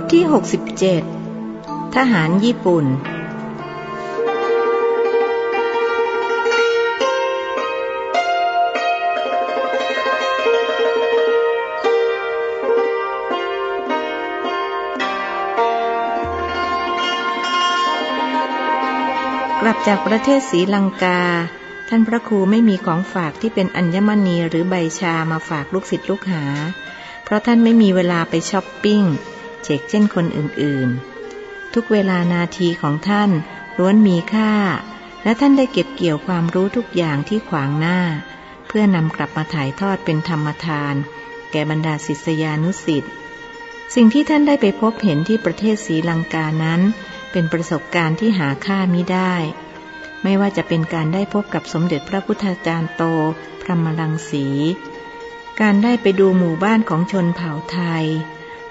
ทที่ 67 ทหารญี่ปุ่น กลับจากประเทศศรีลังกา ท่านพระครูไม่มีของฝากที่เป็นอัญมณีหรือใบชามาฝากลูกศิษย์ลูกหา เพราะท่านไม่มีเวลาไปช้อปปิ้ง เชกเช่นคนอื่นๆ ทุกเวลานาทีของท่านล้วนมีค่า และท่านได้เก็บเกี่ยวความรู้ทุกอย่างที่ขวางหน้า เพื่อนำกลับมาถ่ายทอดเป็นธรรมทาน แก่บรรดาศิษยานุศิษย์สิ่งที่ท่านได้ไปพบเห็นที่ประเทศศรีลังกานั้น เป็นประสบการณ์ที่หาค่ามิได้ ไม่ว่าจะเป็นการได้พบกับสมเด็จพระพุทธาจารย์โต พระมลังสี การได้ไปดูหมู่บ้านของชนเผ่าไทย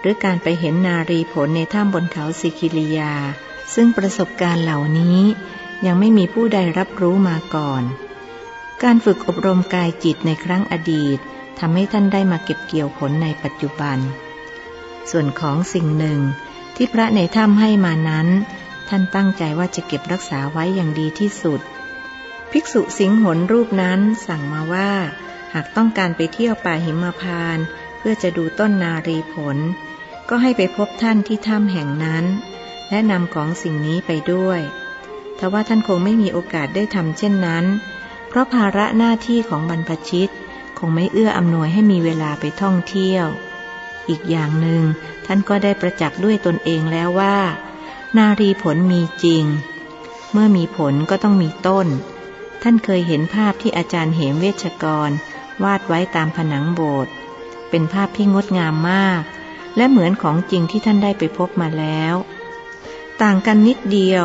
หรือการไปเห็นนารีผลในถ้ำบนเขาสิกิลิยา ซึ่งประสบการณ์เหล่านี้ยังไม่มีผู้ใดรับรู้มาก่อน การฝึกอบรมกายจิตในครั้งอดีตทำให้ท่านได้มาเก็บเกี่ยวผลในปัจจุบัน ส่วนของสิ่งหนึ่งที่พระในถ้ำให้มานั้น ท่านตั้งใจว่าจะเก็บรักษาไว้อย่างดีที่สุด ภิกษุสิงหนรูปนั้นสั่งมาว่า หากต้องการไปเที่ยวป่าหิมพานต์เพื่อจะดูต้นนารีผล ก็ให้ไปพบท่านที่ถ้ำแห่งนั้น และนำของสิ่งนี้ไปด้วยทว่าท่านคงไม่มีโอกาสได้ทำเช่นนั้น เพราะภาระหน้าที่ของบรรพชิตคงไม่เอื้ออำนวยให้มีเวลาไปท่องเที่ยว อีกอย่างหนึ่งท่านก็ได้ประจักษ์ด้วยตนเองแล้วว่า นารีผลมีจริง เมื่อมีผลก็ต้องมีต้น ท่านเคยเห็นภาพที่อาจารย์เหมเวชกร วาดไว้ตามผนังโบสถ์เป็นภาพที่งดงามมาก และเหมือนของจริงที่ท่านได้ไปพบมาแล้ว ต่างกันนิดเดียว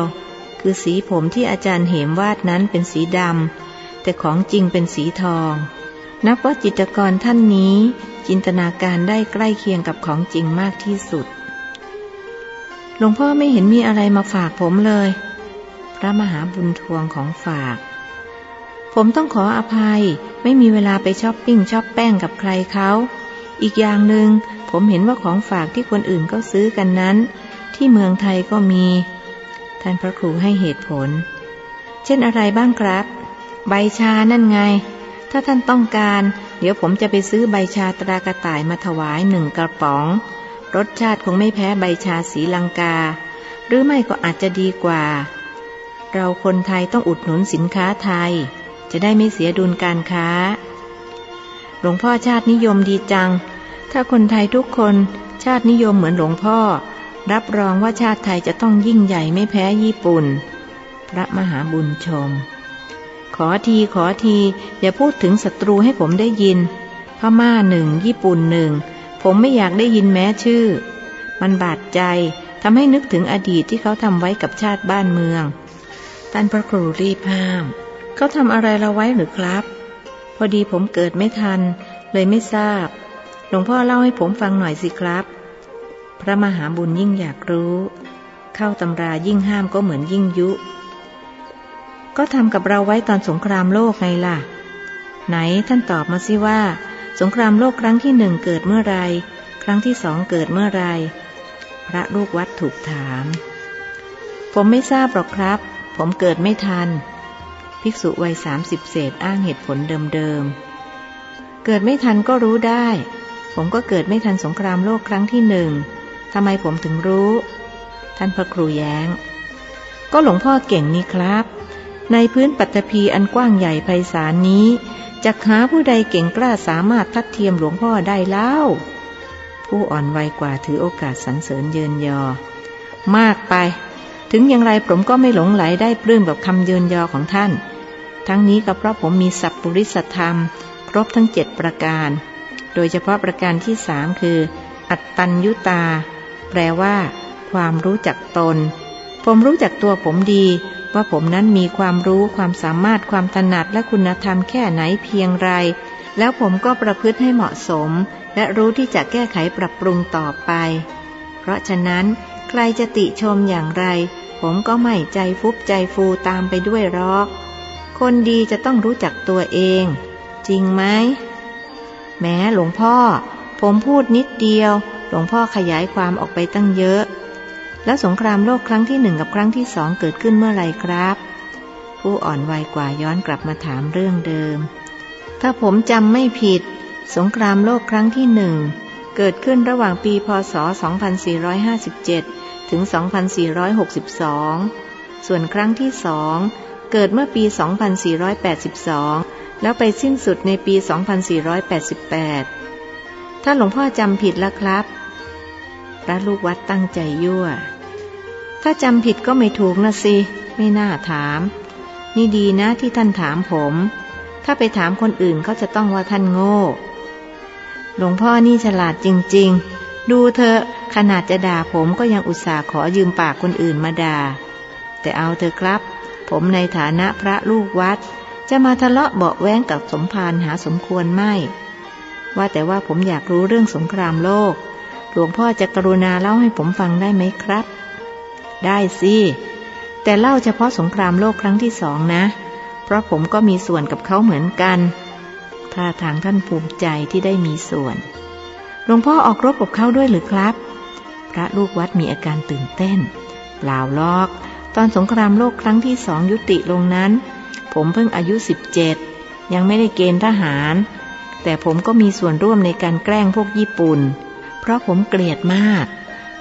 คือสีผมที่อาจารย์เหมวาดนั้นเป็นสีดำแต่ของจริงเป็นสีทอง นับว่าจิตรกรท่านนี้ จินตนาการได้ใกล้เคียงกับของจริงมากที่สุดหลวงพ่อไม่เห็นมีอะไรมาฝากผมเลย พระมหาบุญทวงของฝาก ผมต้องขออภัย ไม่มีเวลาไปช้อปปิ้งช้อปแป้งกับใครเขา อีกอย่างหนึง่ง ผมเห็นว่าของฝากที่คนอื่นก็ซื้อกันนั้น ที่เมืองไทยก็มี ท่านพระครูให้เหตุผล เช่นอะไรบ้างครับ ใบชานั่นไง ถ้าท่านต้องการ เดี๋ยวผมจะไปซื้อใบชาตรากระต่ายมาถวายหนึ่งกระป๋อง รสชาติคงไม่แพ้ใบชาสีลังกา หรือไม่ก็อาจจะดีกว่า เราคนไทยต้องอุดหนุนสินค้าไทย จะได้ไม่เสียดุลการค้าหลวงพ่อชาตินิยมดีจัง ถ้าคนไทยทุกคนชาตินิยมเหมือนหลวงพ่อ รับรองว่าชาติไทยจะต้องยิ่งใหญ่ไม่แพ้ญี่ปุ่น พระมหาบุญชม ขอทีขอที อย่าพูดถึงศัตรูให้ผมได้ยินพม่าหนึ่งญี่ปุ่นหนึ่งผมไม่อยากได้ยินแม้ชื่อ มันบาดใจทำให้นึกถึงอดีตที่เขาทำไว้กับชาติบ้านเมืองท่านพระครูรีบห้าม เขาทำอะไรเราไว้หรือครับ พอดีผมเกิดไม่ทัน เลยไม่ทราบ หลวงพ่อเล่าให้ผมฟังหน่อยสิครับ พระมหาบุญยิ่งอยากรู้ เข้าตำรายิ่งห้ามก็เหมือนยิ่งยุ ก็ทำกับเราไว้ตอนสงครามโลกไงล่ะ ไหนท่านตอบมาสิว่า สงครามโลกครั้งที่หนึ่งเกิดเมื่อไร ครั้งที่สองเกิดเมื่อไร พระลูกวัดถูกถาม ผมไม่ทราบหรอกครับ ผมเกิดไม่ทัน ภิกษุวัยสามสิบเศษอ้างเหตุผลเดิมๆเกิดไม่ทันก็รู้ได้ ผมก็เกิดไม่ทันสงครามโลกครั้งที่หนึ่งทำไมผมถึงรู้ ท่านพระครูแย้ง ก็หลวงพ่อเก่งนี่ครับ ในพื้นปัตภีอันกว้างใหญ่ไพศาลนี้จะหาผู้ใดเก่งกล้าสามารถทัดเทียมหลวงพ่อได้เล่า ผู้อ่อนวัยกว่าถือโอกาสสรรเสริญเยินยอ มากไป ถึงอย่างไรผมก็ไม่หลงไหลได้ปลื้มกับคำเยินยอของท่าน ทั้งนี้ก็เพราะผมมีสัพปริสธรรม ครบทั้งเจ็ดประการ ดยเฉพาะประการที่สามคือ อัตตัญยุตา แปลว่า ความรู้จักตน ผมรู้จักตัวผมดี ว่าผมนั้นมีความรู้ความสามารถความถนัดและคุณธรรมแค่ไหนเพียงไร แล้วผมก็ประพฤติให้เหมาะสม และรู้ที่จะแก้ไขปรับปรุงต่อไป เพราะฉะนั้น ใครจะติชมอย่างไร ผมก็ไม่ใจฟุบใจฟูตามไปด้วยหรอก คนดีจะต้องรู้จักตัวเอง จริงไหม แม้หลวงพ่อ ผมพูดนิดเดียว หลวงพ่อขยายความออกไปตั้งเยอะ แล้วสงครามโลกครั้งที่หนึ่งกับครั้งที่สองเกิดขึ้นเมื่อไรครับ ผู้อ่อนวัยกว่าย้อนกลับมาถามเรื่องเดิม ถ้าผมจำไม่ผิด สงครามโลกครั้งที่หนึ่งเกิดขึ้นระหว่างปีพศ 2457 ถึง 2462 ส่วนครั้งที่สองเกิดเมื่อปี 2482 แล้วไปสิ้นสุดในปี 2488 ถ้าหลวงพ่อจำผิดแล้วครับ พระลูกวัดตั้งใจยั่ว ถ้าจำผิดก็ไม่ถูกนะสิ ไม่น่าถาม นี่ดีนะที่ท่านถามผม ถ้าไปถามคนอื่นเขาจะต้องว่าท่านโง่ หลวงพ่อนี่ฉลาดจริง ๆ ดูเถอะขนาดจะด่าผมก็ยังอุตส่าห์ขอยืมปากคนอื่นมาด่า แต่เอาเถอะครับ ผมในฐานะพระลูกวัด จะมาทะเลาะเบาแว้งกับสมภารหาสมควรไม่ ว่าแต่ว่าผมอยากรู้เรื่องสงครามโลก หลวงพ่อจะกรุณาเล่าให้ผมฟังได้ไหมครับ ได้สิ แต่เล่าเฉพาะสงครามโลกครั้งที่สองนะ เพราะผมก็มีส่วนกับเขาเหมือนกันท่าทางท่านภูมิใจที่ได้มีส่วน หลวงพ่อออกรบกับเขาด้วยหรือครับ พระลูกวัดมีอาการตื่นเต้น เปล่าลอก ตอนสงครามโลกครั้งที่สองยุติลงนั้น ผมเพิ่งอายุสิบเจ็ดยังไม่ได้เกณฑ์ทหาร แต่ผมก็มีส่วนร่วมในการแกล้งพวกญี่ปุ่น เพราะผมเกลียดมาก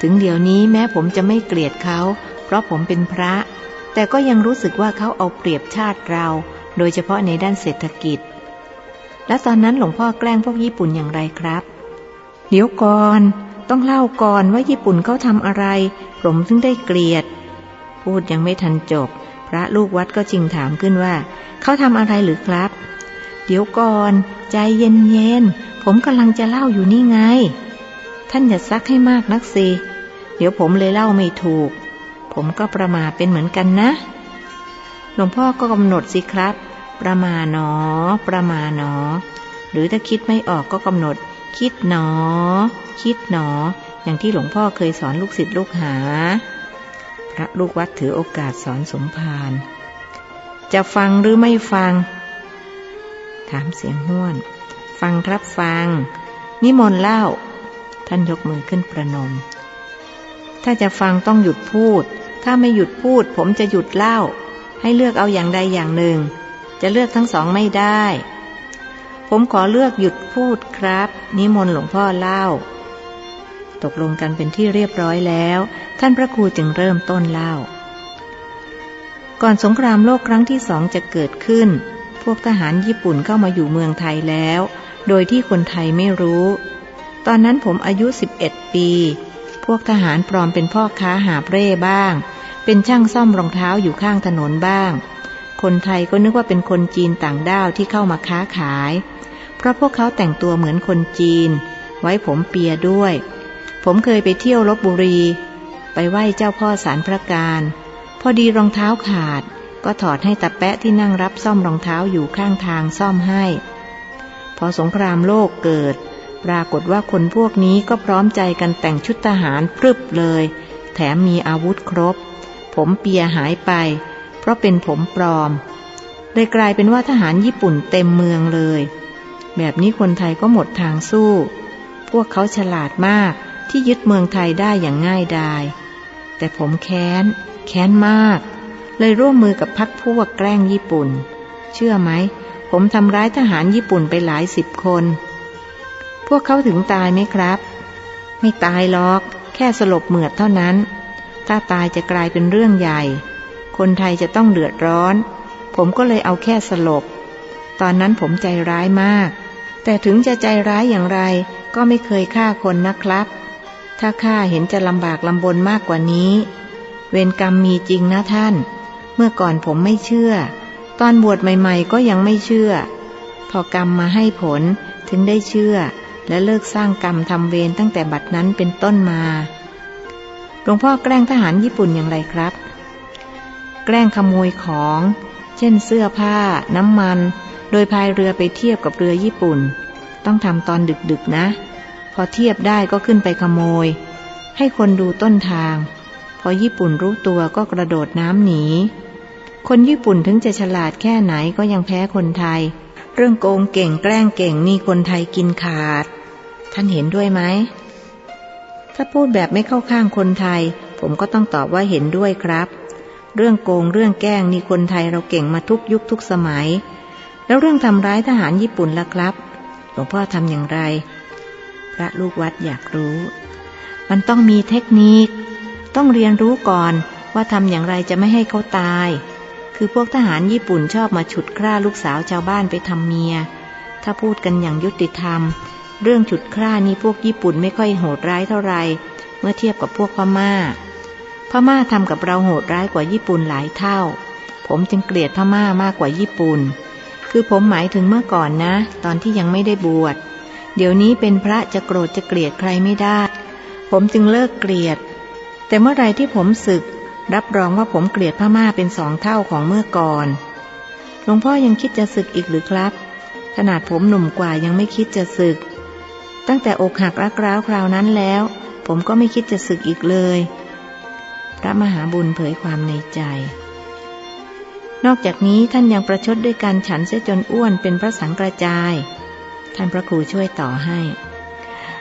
ถึงเดี๋ยวนี้แม้ผมจะไม่เกลียดเขา เพราะผมเป็นพระ แต่ก็ยังรู้สึกว่าเขาเอาเปรียบชาติเรา โดยเฉพาะในด้านเศรษฐกิจ และตอนนั้นหลวงพ่อแกล้งพวกญี่ปุ่นอย่างไรครับ เดี๋ยวก่อน ต้องเล่าก่อนว่าญี่ปุ่นเขาทำอะไร ผมถึงได้เกลียด พูดยังไม่ทันจบ พระลูกวัดก็จริงถามขึ้นว่า เขาทำอะไรหรือครับ เดี๋ยวก่อน ใจเย็นๆผมกำลังจะเล่าอยู่นี่ไง ท่านอย่าซักให้มากนักสิเดี๋ยวผมเลยเล่าไม่ถูก ผมก็ประมาทเป็นเหมือนกันนะ หลวงพ่อก็กำหนดสิครับ ประมาหนอ ประมาหนอ หรือถ้าคิดไม่ออกก็กำหนด คิดหนอ คิดหนอ อย่างที่หลวงพ่อเคยสอนลูกศิษย์ลูกหา ระลูกวัดถือโอกาสสอนสมภาร จะฟังหรือไม่ฟัง ถามเสียงห้วน ฟังครับฟัง นิมนต์เล่า ท่านยกมือขึ้นประนม ถ้าจะฟังต้องหยุดพูด ถ้าไม่หยุดพูด ผมจะหยุดเล่า ให้เลือกเอาอย่างใดอย่างหนึ่ง จะเลือกทั้งสองไม่ได้ ผมขอเลือกหยุดพูดครับ นิมนต์หลวงพ่อเล่า ตกลงกันเป็นที่เรียบร้อยแล้ว ท่านพระครูจึงเริ่มต้นเล่า ก่อนสงครามโลกครั้งที่สองจะเกิดขึ้น พวกทหารญี่ปุ่นเข้ามาอยู่เมืองไทยแล้ว โดยที่คนไทยไม่รู้ ตอนนั้นผมอายุ 11 ปี พวกทหารปลอมเป็นพ่อค้าหาเร่บ้าง เป็นช่างซ่อมรองเท้าอยู่ข้างถนนบ้าง คนไทยก็นึกว่าเป็นคนจีนต่างด้าวที่เข้ามาค้าขาย เพราะพวกเขาแต่งตัวเหมือนคนจีน ไว้ผมเปียด้วย ผมเคยไปเที่ยวลบบุรี ไปไหว้เจ้าพ่อสารพระการ พอดีรองเท้าขาด ก็ถอดให้ตาแปะที่นั่งรับซ่อมรองเท้าอยู่ข้างทางซ่อมให้ พอสงครามโลกเกิด ปรากฏว่าคนพวกนี้ก็พร้อมใจกันแต่งชุดทหารพรึบเลย แถมมีอาวุธครบ ผมเปียหายไป เพราะเป็นผมปลอมเลยกลายเป็นว่าทหารญี่ปุ่นเต็มเมืองเลย แบบนี้คนไทยก็หมดทางสู้ พวกเขาฉลาดมาก ที่ยึดเมืองไทยได้อย่างง่ายดาย แต่ผมแค้น แค้นมาก เลยร่วมมือกับพักพวกแกล้งญี่ปุ่น เชื่อไหม ผมทำร้ายทหารญี่ปุ่นไปหลายสิบคน พวกเขาถึงตายไหมครับ ไม่ตายหรอก แค่สลบเหมือดเท่านั้น ถ้าตายจะกลายเป็นเรื่องใหญ่ คนไทยจะต้องเดือดร้อน ผมก็เลยเอาแค่สลบ ตอนนั้นผมใจร้ายมาก แต่ถึงจะใจร้ายอย่างไรก็ไม่เคยฆ่าคนนะครับ ถ้าฆ่าเห็นจะลำบากลำบนมากกว่านี้ เวรกรรมมีจริงนะท่าน เมื่อก่อนผมไม่เชื่อ ตอนบวชใหม่ ๆ ก็ยังไม่เชื่อ พอกรรมมาให้ผลถึงได้เชื่อ และเลิกสร้างกรรมทำเวรตั้งแต่บัดนั้นเป็นต้นมาหลวงพ่อแกล้งทหารญี่ปุ่นอย่างไรครับ แกล้งขโมยของ เช่นเสื้อผ้า น้ำมัน โดยพายเรือไปเทียบกับเรือญี่ปุ่น ต้องทำตอนดึกๆนะ อเทียบได้ก็ขึ้นไปขโมย ให้คนดูต้นทาง พอญี่ปุ่นรู้ตัวก็กระโดดน้ำหนี คนญี่ปุ่นถึงจะฉลาดแค่ไหนก็ยังแพ้คนไทย เรื่องโกงเก่งแกล้งเก่งนี่คนไทยกินขาด ท่านเห็นด้วยไหม ถ้าพูดแบบไม่เข้าข้างคนไทย ผมก็ต้องตอบว่าเห็นด้วยครับ เรื่องโกงเรื่องแกล้งนี่คนไทยเราเก่งมาทุกยุคทุกสมัย แล้วเรื่องทำร้ายทหารญี่ปุ่นล่ะครับ หลวงพ่อทำอย่างไร ระลูกวัดอยากรู้ มันต้องมีเทคนิค ต้องเรียนรู้ก่อนว่าทำอย่างไรจะไม่ให้เขาตาย คือพวกทหารญี่ปุ่นชอบมาฉุดคร่าลูกสาวชาวบ้านไปทำเมีย ถ้าพูดกันอย่างยุติธรรม เรื่องฉุดคร่านี่พวกญี่ปุ่นไม่ค่อยโหดร้ายเท่าไหร่เมื่อเทียบกับพวกพม่า พม่าทำกับเราโหดร้ายกว่าญี่ปุ่นหลายเท่า ผมจึงเกลียดพม่ามากกว่าญี่ปุ่น คือผมหมายถึงเมื่อก่อนนะ ตอนที่ยังไม่ได้บวช เดี๋ยวนี้เป็นพระจะโกรธจะเกลียดใครไม่ได้ ผมจึงเลิกเกลียด แต่เมื่อไรที่ผมศึก รับรองว่าผมเกลียดพม่าเป็นสองเท่าของเมื่อก่อน หลวงพ่อยังคิดจะศึกอีกหรือครับ ขนาดผมหนุ่มกว่ายังไม่คิดจะศึก ตั้งแต่อกหักรักร้าวคราวนั้นแล้ว ผมก็ไม่คิดจะศึกอีกเลย พระมหาบุญเผยความในใจนอกจากนี้ท่านยังประชดด้วยการฉันเสียจนอ้วนเป็นพระสังกระจาย ท่านพระครูช่วยต่อให้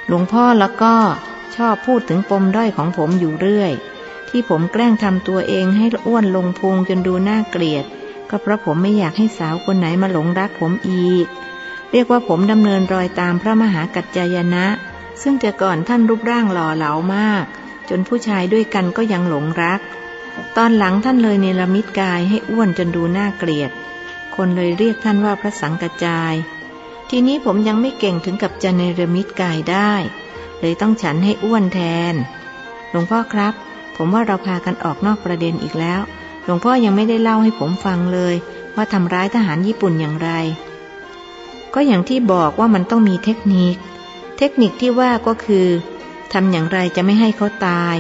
หลวงพ่อแล้วก็ชอบพูดถึงปมด้อยของผมอยู่เรื่อย ที่ผมแกล้งทำตัวเองให้อ้วนลงพุงจนดูน่าเกลียด ก็เพราะผมไม่อยากให้สาวคนไหนมาหลงรักผมอีก เรียกว่าผมดำเนินรอยตามพระมหากัจจายนะ ซึ่งแต่ก่อนท่านรูปร่างหล่อเหลามาก จนผู้ชายด้วยกันก็ยังหลงรัก ตอนหลังท่านเลยเนรมิตกายให้อ้วนจนดูน่าเกลียด คนเลยเรียกท่านว่าพระสังกจจาย ทีนี้ผมยังไม่เก่งถึงกับจะเนรมิตกายได้ เลยต้องฉันให้อ้วนแทน หลวงพ่อครับ ผมว่าเราพากันออกนอกประเด็นอีกแล้ว หลวงพ่อยังไม่ได้เล่าให้ผมฟังเลย ว่าทำร้ายทหารญี่ปุ่นอย่างไร ก็อย่างที่บอกว่ามันต้องมีเทคนิค เทคนิคที่ว่าก็คือทำอย่างไรจะไม่ให้เขาตาย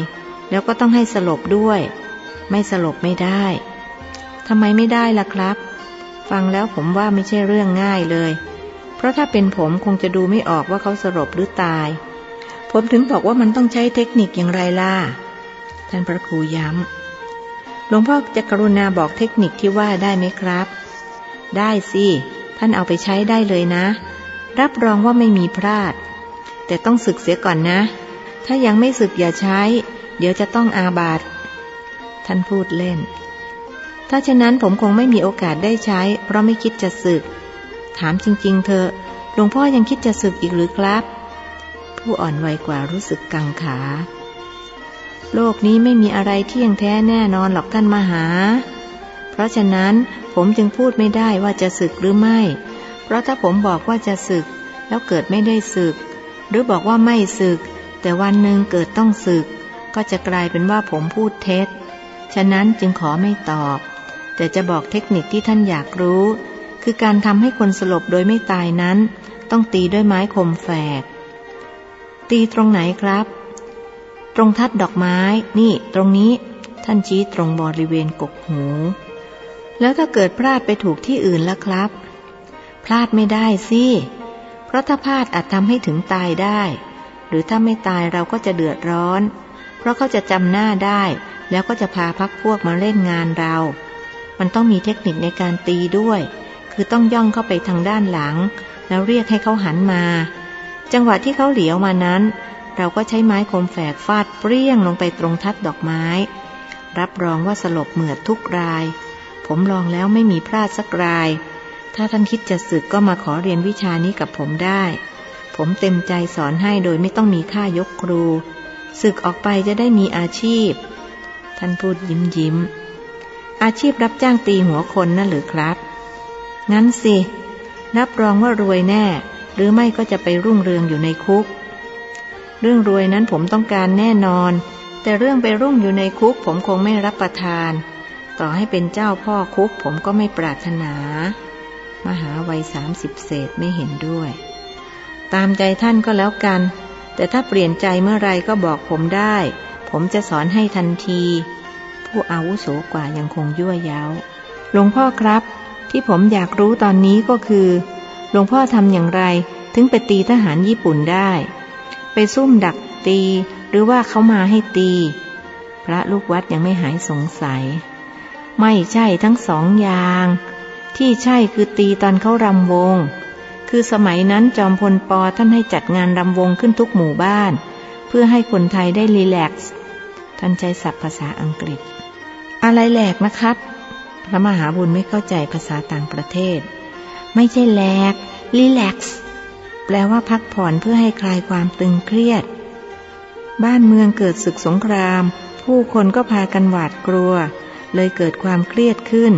แล้วก็ต้องให้สลบด้วย ไม่สลบไม่ได้ทำไมไม่ได้ล่ะครับ ฟังแล้วผมว่าไม่ใช่เรื่องง่ายเลย เพราะถ้าเป็นผมคงจะดูไม่ออกว่าเขาสลบหรือตาย ผมถึงบอกว่ามันต้องใช้เทคนิคอย่างไรล่ะ ท่านพระครูย้ำ หลวงพ่อจะกรุณาบอกเทคนิคที่ว่าได้ไหมครับ ได้สิ ท่านเอาไปใช้ได้เลยนะ รับรองว่าไม่มีพลาด แต่ต้องศึกเสียก่อนนะ ถ้ายังไม่ศึกอย่าใช้ เดี๋ยวจะต้องอาบัติท่านพูดเล่น ถ้าเช่นนั้นผมคงไม่มีโอกาสได้ใช้ เพราะไม่คิดจะศึก ถามจริง ๆเถอหลวงพ่อยังคิดจะศึกอีกหรือครับ ผู้อ่อนวัยกว่ารู้สึกกังขา โลกนี้ไม่มีอะไรเที่ยงแท้แน่นอนหรอกท่านมหา เพราะฉะนั้นผมจึงพูดไม่ได้ว่าจะศึกหรือไม่ เพราะถ้าผมบอกว่าจะศึก แล้วเกิดไม่ได้ศึก หรือบอกว่าไม่ศึก แต่วันหนึ่งเกิดต้องศึก ก็จะกลายเป็นว่าผมพูดเท็จ ฉะนั้นจึงขอไม่ตอบ แต่จะบอกเทคนิคที่ท่านอยากรู้ คือการทำให้คนสลบโดยไม่ตายนั้น ต้องตีด้วยไม้คมแฝก ตีตรงไหนครับ ตรงทัดดอกไม้ นี่ ตรงนี้ ท่านชี้ตรงบริเวณกกหู แล้วถ้าเกิดพลาดไปถูกที่อื่นล่ะครับ พลาดไม่ได้สิเพราะถ้าพลาดอาจทำให้ถึงตายได้ หรือถ้าไม่ตายเราก็จะเดือดร้อน เพราะเขาจะจำหน้าได้ แล้วก็จะพาพักพวกมาเล่นงานเรา มันต้องมีเทคนิคในการตีด้วย คือต้องย่องเข้าไปทางด้านหลัง แล้วเรียกให้เขาหันมา จังหวะที่เขาเหลียวมานั้น เราก็ใช้ไม้คมแฝกฟาดเปรี้ยงลงไปตรงทัดดอกไม้ รับรองว่าสลบเหมือดทุกราย ผมลองแล้วไม่มีพลาดสักราย ถ้าท่านคิดจะศึกก็มาขอเรียนวิชานี้กับผมได้ ผมเต็มใจสอนให้โดยไม่ต้องมีค่ายกครูศึกออกไปจะได้มีอาชีพ ท่านพูดยิ้มยิ้มอาชีพรับจ้างตีหัวคนนั่นหรือครับ งั้นสิ รับรองว่ารวยแน่ หรือไม่ก็จะไปรุ่งเรืองอยู่ในคุก เรื่องรวยนั้นผมต้องการแน่นอน แต่เรื่องไปรุ่งอยู่ในคุก ผมคงไม่รับประทาน ต่อให้เป็นเจ้าพ่อคุก ผมก็ไม่ปรารถนา มหาวัยสามสิบเศษไม่เห็นด้วย ตามใจท่านก็แล้วกัน แต่ถ้าเปลี่ยนใจเมื่อไรก็บอกผมได้ ผมจะสอนให้ทันที ผู้อาวุโสกว่ายังคงยั่วย้าวหลวงพ่อครับ ที่ผมอยากรู้ตอนนี้ก็คือ หลวงพ่อทำอย่างไรถึงไปตีทหารญี่ปุ่นได้ ไปซุ่มดักตี หรือว่าเขามาให้ตี พระลูกวัดยังไม่หายสงสัย ไม่ใช่ทั้งสองอย่าง ที่ใช่คือตีตอนเขารำวง คือสมัยนั้นจอมพลปอท่านให้จัดงานรำวงขึ้นทุกหมู่บ้าน เพื่อให้คนไทยได้รีแลกซ์ท่านใช้ศัพท์ภาษาอังกฤษ อะไรแหลกนะครับ พระมหาบุญไม่เข้าใจภาษาต่างประเทศ ไม่ใช่แลกรีแลกซ์แปลว่าพักผ่อนเพื่อให้คลายความตึงเครียด บ้านเมืองเกิดศึกสงคราม ผู้คนก็พากันหวาดกลัว เลยเกิดความเครียดขึ้น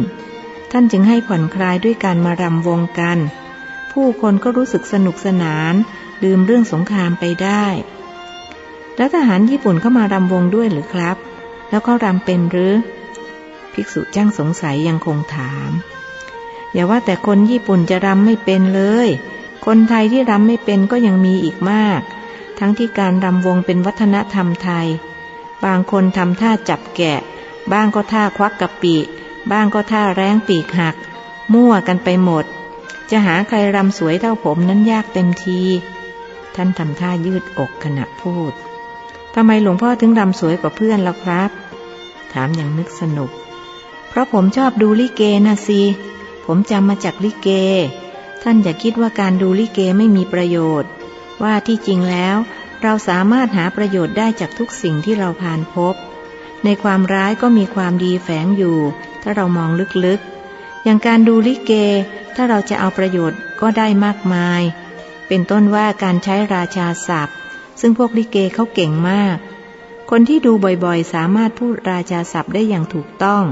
ท่านจึงให้ผ่อนคลายด้วยการมารำวงกัน ผู้คนก็รู้สึกสนุกสนานลืมเรื่องสงครามไปได้ แล้วทหารญี่ปุ่นเข้ามารำวงด้วยหรือครับ แล้วก็รำเป็นหรือ ภิกษุจ้างสงสัยยังคงถาม อย่าว่าแต่คนญี่ปุ่นจะรำไม่เป็นเลย คนไทยที่รำไม่เป็นก็ยังมีอีกมาก ทั้งที่การรำวงเป็นวัฒนธรรมไทย บางคนทำท่าจับแกะ บ้างก็ท่าควักกะปิ บ้างก็ท่าแร้งปีกหัก มั่วกันไปหมด จะหาใครรำสวยเท่าผมนั้นยากเต็มที ท่านทำท่ายืดอกขณะพูดทำไมหลวงพ่อถึงรำสวยกว่าเพื่อนล่ะครับ ถามอย่างนึกสนุก ราะผมชอบดูลิเกนะสิผมจำมาจากลิเก ท่านอย่าคิดว่าการดูลิเกไม่มีประโยชน์ ว่าที่จริงแล้ว เราสามารถหาประโยชน์ได้จากทุกสิ่งที่เราผ่านพบ ในความร้ายก็มีความดีแฝงอยู่ ถ้าเรามองลึกๆ อย่างการดูลิเก ถ้าเราจะเอาประโยชน์ก็ได้มากมาย เป็นต้นว่าการใช้ราชาศัพท์ ซึ่งพวกลิเกเขาเก่งมาก คนที่ดูบ่อยๆ สามารถพูดราชาศัพท์ได้อย่างถูกต้อง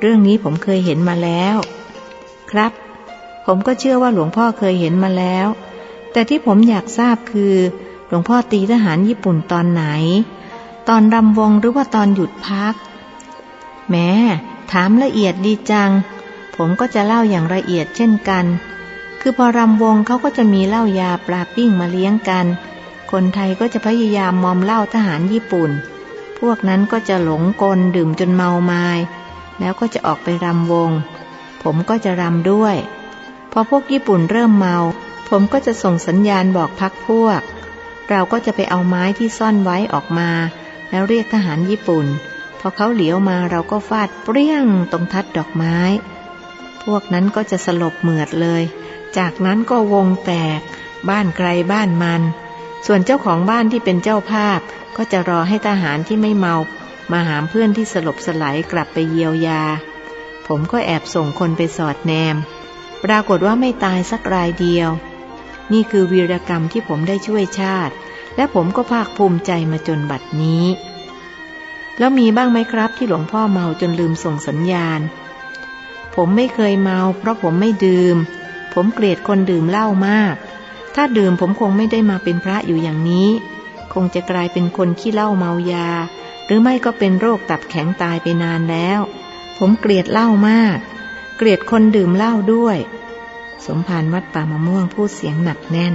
เรื่องนี้ผมเคยเห็นมาแล้ว ครับ ผมก็เชื่อว่าหลวงพ่อเคยเห็นมาแล้ว แต่ที่ผมอยากทราบคือ หลวงพ่อตีทหารญี่ปุ่นตอนไหน ตอนรำวงหรือว่าตอนหยุดพัก แม้ถามละเอียดดีจัง ผมก็จะเล่าอย่างละเอียดเช่นกัน คือพอรำวงเขาก็จะมีเหล้ายาปลาปิ้งมาเลี้ยงกัน คนไทยก็จะพยายามมอมเหล้าทหารญี่ปุ่น พวกนั้นก็จะหลงกลดื่มจนเมาไมา้ แล้วก็จะออกไปรำวง ผมก็จะรำด้วย พอพวกญี่ปุ่นเริ่มเมา ผมก็จะส่งสัญญาณบอกพักพวก เราก็จะไปเอาไม้ที่ซ่อนไว้ออกมา แล้วเรียกทหารญี่ปุ่น พอเขาเหลียวมาเราก็ฟาดเปรี้ยงตรงทัดดอกไม้ พวกนั้นก็จะสลบเหมือดเลย จากนั้นก็วงแตก บ้านไกลบ้านมัน ส่วนเจ้าของบ้านที่เป็นเจ้าภาพก็จะรอให้ทหารที่ไม่เมา มาหามเพื่อนที่สลบสลายกลับไปเยียวยา ผมก็แอบส่งคนไปสอดแนม ปรากฏว่าไม่ตายสักรายเดียว นี่คือวีรกรรมที่ผมได้ช่วยชาติ และผมก็ภาคภูมิใจมาจนบัดนี้ แล้วมีบ้างไหมครับที่หลวงพ่อเมาจนลืมส่งสัญญาณ ผมไม่เคยเมาเพราะผมไม่ดื่ม ผมเกลียดคนดื่มเหล้ามาก ถ้าดื่มผมคงไม่ได้มาเป็นพระอยู่อย่างนี้ คงจะกลายเป็นคนขี้เหล้าเมายา หรือไม่ก็เป็นโรคตับแข็งตายไปนานแล้ว ผมเกลียดเหล้ามาก เกลียดคนดื่มเหล้าด้วย สมภารวัดป่ามะม่วงพูดเสียงหนักแน่น